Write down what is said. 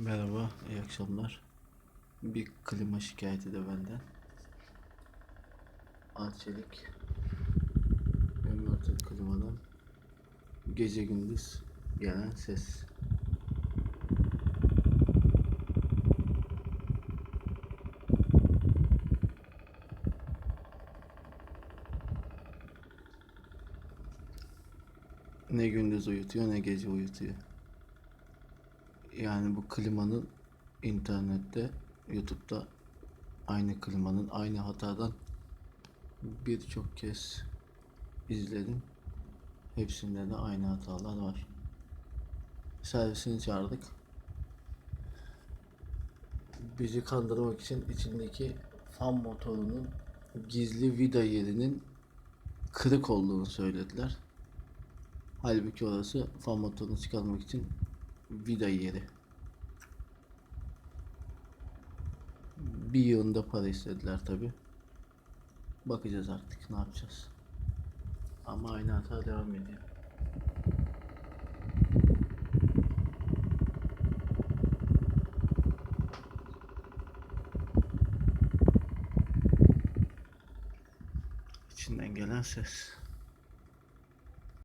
Merhaba, iyi akşamlar. Bir klima şikayeti de benden. Arçelik inverter klimadan gece gündüz gelen ses. Ne gündüz uyutuyor ne gece uyutuyor. Yani bu klimanın internette, YouTube'da aynı klimanın aynı hatadan birçok kez izledim. Hepsinde de aynı hatalar var. Servisini çağırdık. Bizi kandırmak için içindeki fan motorunun gizli vida yerinin kırık olduğunu söylediler. Halbuki orası fan motorunu çıkarmak için vida yeri. Bir yığında para istediler tabi. Bakacağız artık ne yapacağız. Ama aynı hata devam ediyor. İçinden gelen ses.